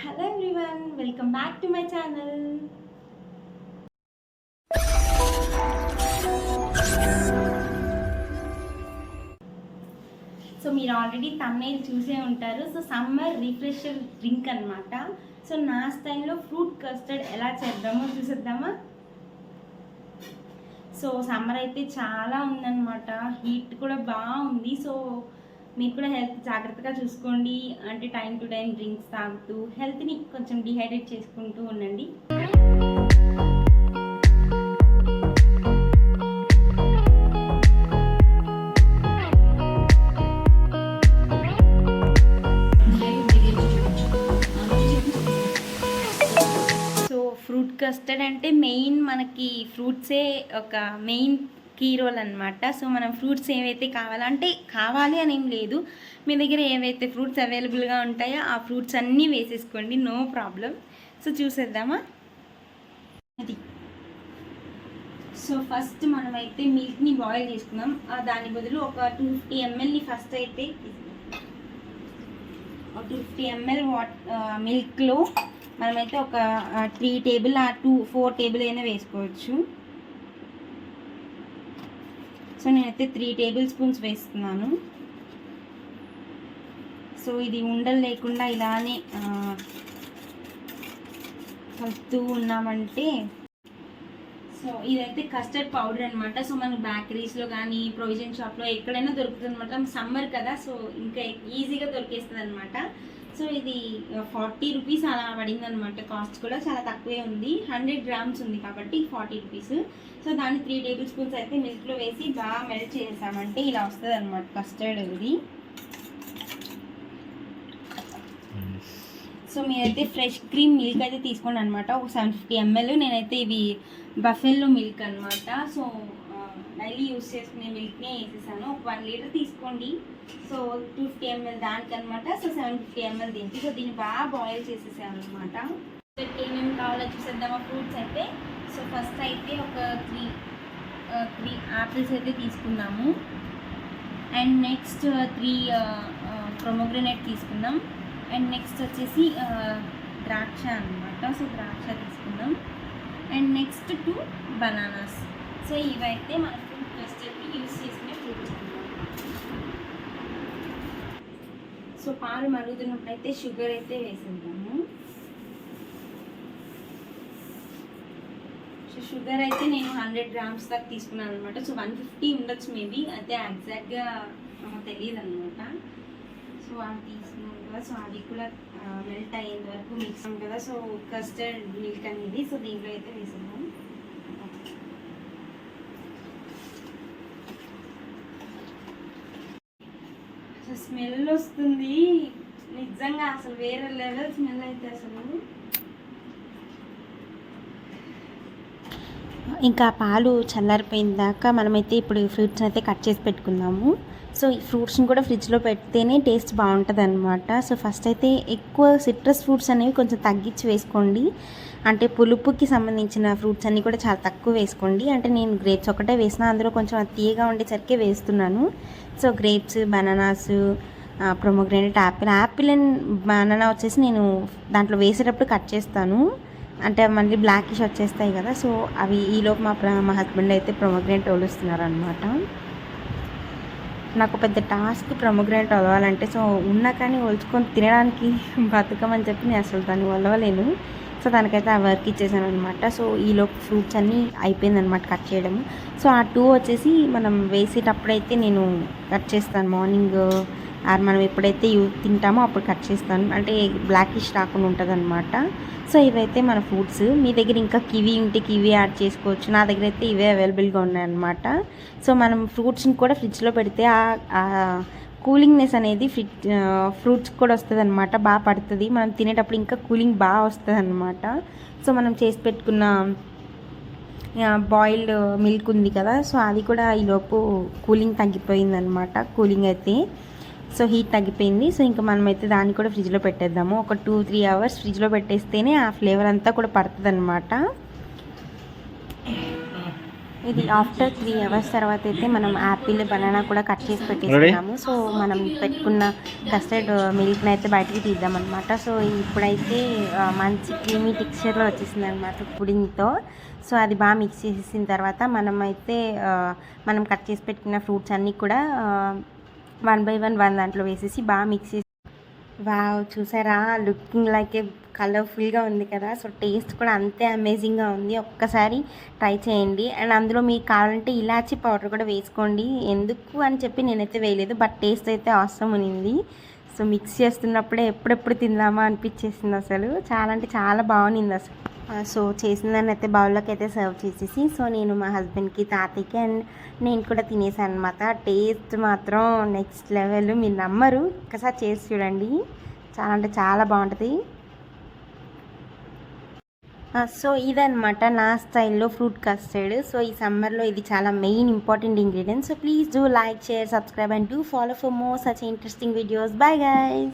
Hello everyone welcome back to my channel so మీరు already తమిళ చూసే ఉంటారు. సో సమ్మర్ రిఫ్రెషర్ డ్రింక్ అన్నమాట. సో నా స్టైల్లో ఫ్రూట్ కస్టర్డ్ ఎలా చేద్దామో చూసేద్దామా? సో సమ్మర్ అయితే చాలా ఉందన్నమాట. హీట్ కూడా బాగుంది. సో మీరు కూడా హెల్త్ జాగ్రత్తగా చూసుకోండి. అంటే టైం టు టైం డ్రింక్స్ తాగుతూ హెల్త్ని కొంచెం డిహైడ్రేట్ చేసుకుంటూ ఉండండి. సో ఫ్రూట్ కస్టర్డ్ అంటే మెయిన్ మనకి ఫ్రూట్సే ఒక మెయిన్ కీరోల్ అనమాట సో మనం ఫ్రూట్స్ ఏవైతే కావాలంటే కావాలి అని ఏం లేదు. మీ దగ్గర ఏవైతే ఫ్రూట్స్ అవైలబుల్గా ఉంటాయో ఆ ఫ్రూట్స్ అన్నీ వేసేసుకోండి. నో ప్రాబ్లం సో చూసేద్దామా? అది. సో ఫస్ట్ మనమైతే మిల్క్ని బాయిల్ చేసుకున్నాం దాని బదులు ఒక టూ ఫిఫ్టీ ఎంఎల్ని ఫస్ట్ అయితే ఒక టూ ఫిఫ్టీ ఎంఎల్ వాట్ మిల్క్లో మనమైతే ఒక త్రీ టేబుల్ ఆ టూ ఫోర్ టేబుల్ అయినా వేసుకోవచ్చు. సో నేనైతే త్రీ టేబుల్ స్పూన్స్ వేస్తున్నాను. సో ఇది ఉండలు లేకుండా ఇలానే కలుపుతూ ఉన్నామంటే సో ఇదైతే కస్టర్డ్ పౌడర్ అనమాట సో మనకి బేకరీస్లో కానీ ప్రొవిజన్ షాప్లో ఎక్కడైనా దొరుకుతుంది అనమాట సమ్మర్ కదా సో ఇంకా ఈజీగా దొరికేస్తుంది అనమాట సో ఇది ఫార్టీ రూపీస్ అలా పడింది అనమాట కాస్ట్ కూడా చాలా తక్కువే ఉంది. హండ్రెడ్ గ్రామ్స్ ఉంది కాబట్టి ఫార్టీ రూపీస్. సో దాన్ని త్రీ టేబుల్ స్పూన్స్ అయితే మిల్క్లో వేసి బాగా మెల్ట్ చేసామంటే ఇలా వస్తుంది అనమాట కస్టర్డ్ ఇది. సో మీరైతే ఫ్రెష్ క్రీమ్ మిల్క్ అయితే తీసుకోండి అనమాట ఒక సెవెన్ ఫిఫ్టీ ఎంఎల్. నేనైతే ఇవి బఫెల్లో మిల్క్ అనమాట సో డైలీ యూస్ చేసుకునే మిల్క్నే వేసేసాను. ఒక వన్ లీటర్ తీసుకోండి. సో టూ ఫిఫ్టీ ఎంఎల్ దానికి అనమాట సో సెవెన్ ఫిఫ్టీ ఎంఎల్ దీనికి. సో దీన్ని బాగా బాయిల్ చేసేసామన్నమాట. అనమాట ఏమేమి కావాలో చూసేద్దామా ఫ్రూట్స్ అయితే. సో ఫస్ట్ అయితే ఒక త్రీ త్రీ యాపిల్స్ అయితే తీసుకున్నాము అండ్ నెక్స్ట్ త్రీ ప్రొమోగ్రనేట్ తీసుకుందాం. అండ్ నెక్స్ట్ వచ్చేసి ద్రాక్ష అనమాట సో ద్రాక్ష తీసుకుందాం. And next two bananas so ఇవైతే మన ఫస్ట్ కస్టర్డ్కి యూస్ చేసుకునే ఫ్రూట్స్ సో పాలు మరుగుతున్నప్పుడు అయితే షుగర్ అయితే వేసేద్దాము సో షుగర్ అయితే నేను హండ్రెడ్ గ్రామ్స్ దాకా తీసుకున్నాను అనమాట సో వన్ ఫిఫ్టీ ఉండొచ్చు మేబీ అయితే ఎగ్జాక్ట్గా తెలియదు అనమాట సో అది తీసుకున్నాం కదా. సో అది కూడా మెల్ట్ అయ్యేంత వరకు మిక్స్ కదా. సో కస్టర్డ్ మిల్క్ అనేది. సో దీంట్లో అయితే వేసేద్దాం అసలు స్మెల్ వస్తుంది. నిజంగా అసలు వేరే లెవెల్ స్మెల్ అయితే అసలు. ఇంకా పాలు చల్లారిపోయిన దాకా మనమైతే ఇప్పుడు ఈ అయితే కట్ చేసి పెట్టుకుందాము. సో ఈ ఫ్రూట్స్ని కూడా ఫ్రిడ్జ్లో పెడితేనే టేస్ట్ బాగుంటుంది అనమాట సో ఫస్ట్ అయితే ఎక్కువ సిట్రస్ ఫ్రూట్స్ అనేవి కొంచెం తగ్గించి వేసుకోండి. అంటే పులుపుకి సంబంధించిన ఫ్రూట్స్ అన్నీ కూడా చాలా తక్కువ వేసుకోండి. అంటే నేను గ్రేప్స్ ఒకటే వేసిన అందులో కొంచెం తీయగా ఉండేసరికి వేస్తున్నాను. So grapes bananas pomegranate apple apple and banana వచ్చేసి నేను దాంట్లో వేసేటప్పుడు కట్ చేస్తాను. అంటే మళ్ళీ బ్లాకిష్ వచ్చేస్తాయి కదా సో అవి ఈలోపు మా ప్ర- మా హస్బెండ్ అయితే ప్రొమోగ్రేనేట్ ఒలుస్తున్నారు అనమాట నాకు పెద్ద టాస్క్ ప్రొమోగ్రేనేట్ ఒలవాలంటే సో ఉన్నా కానీ ఒలుచుకొని తినడానికి బతుకమని చెప్పి నేను అసలు దాన్ని ఒలవలేను సో దానికైతే ఆ వర్క్ ఇచ్చేసాను అనమాట సో ఈలోపు ఫ్రూట్స్ అన్నీ అయిపోయిందనమాట కట్ చేయడం సో ఆ టూ వచ్చేసి మనం వేసేటప్పుడైతే నేను కట్ చేస్తాను. మార్నింగ్ ఆర్ మనం ఎప్పుడైతే యూ తింటామో అప్పుడు కట్ చేస్తాను. అంటే బ్లాకిష్ రాకుండా ఉంటుంది అనమాట సో ఇవైతే మన ఫ్రూట్స్ మీ దగ్గర ఇంకా కివీ ఉంటే కివీ యాడ్ చేసుకోవచ్చు. నా దగ్గర అయితే ఇవే అవైలబుల్గా ఉన్నాయన్నమాట. సో మనం ఫ్రూట్స్ని కూడా ఫ్రిడ్జ్లో పెడితే ఆ కూలింగ్నెస్ అనేది ఫ్రిట్ ఫ్రూట్స్ కూడా వస్తుంది అనమాట బాగా పడుతుంది. మనం తినేటప్పుడు ఇంకా కూలింగ్ బాగా వస్తుంది అనమాట సో మనం చేసి పెట్టుకున్న బాయిల్డ్ మిల్క్ ఉంది కదా సో అది కూడా ఈలోపు కూలింగ్ తగ్గిపోయింది అనమాట కూలింగ్ అయితే సో హీట్ తగ్గిపోయింది. సో ఇంకా మనమైతే దాన్ని కూడా ఫ్రిడ్జ్లో పెట్టేద్దాము. ఒక టూ త్రీ అవర్స్ ఫ్రిడ్జ్లో పెట్టేస్తేనే ఆ ఫ్లేవర్ అంతా కూడా పడుతుంది అనమాట ఇది ఆఫ్టర్ త్రీ అవర్స్ తర్వాత అయితే మనం యాపిల్ బనానా కూడా కట్ చేసి పెట్టేసుకున్నాము. సో మనం పెట్టుకున్న కస్టర్డ్ మిల్క్ని అయితే బయటికి తీద్దామన్నమాట సో ఇప్పుడైతే ఆ, మంచి క్రీమీ టెక్స్చర్లో వచ్చేసింది అనమాట పుడింగ్తో సో అది బాగా మిక్స్ చేసేసిన తర్వాత మనం అయితే ఆ, మనం కట్ చేసి పెట్టుకున్న ఫ్రూట్స్ అన్నీ కూడా వన్ బై వన్ వన్ దాంట్లో వేసేసి బాగా మిక్స్ చేసి వావ్ చూసారా? లుకింగ్ లైక్ ఏ కలర్ఫుల్గా ఉంది కదా. సో టేస్ట్ కూడా అంతే అమేజింగ్గా ఉంది. ఒక్కసారి ట్రై చేయండి. అండ్ అందులో మీకు కావాలంటే ఇలాచి పౌడర్ కూడా వేసుకోండి. ఎందుకు అని చెప్పి నేనైతే వేయలేదు బట్ టేస్ట్ అయితే అవసరం ఉనింది సో మిక్స్ చేస్తున్నప్పుడే ఎప్పుడెప్పుడు తిందామా అనిపించేసింది అసలు. చాలా అంటే చాలా బాగుంది అసలు. సో సో చేసిందని అయితే బౌల్లోకి అయితే సర్వ్ చేసేసి సో నేను మా హస్బెండ్కి తాతయ్యకి అండ్ నేను కూడా తినేసాను అనమాట టేస్ట్ మాత్రం నెక్స్ట్ లెవెల్ మీరు నమ్మరు. ఒకసారి చేసి చూడండి. చాలా అంటే చాలా బాగుంటుంది. సో ఇదనమాట నా స్టైల్లో ఫ్రూట్ కస్టర్డ్. సో ఈ సమ్మర్లో ఇది చాలా main important ingredient. So please do like share subscribe and do follow for more such interesting videos. Bye guys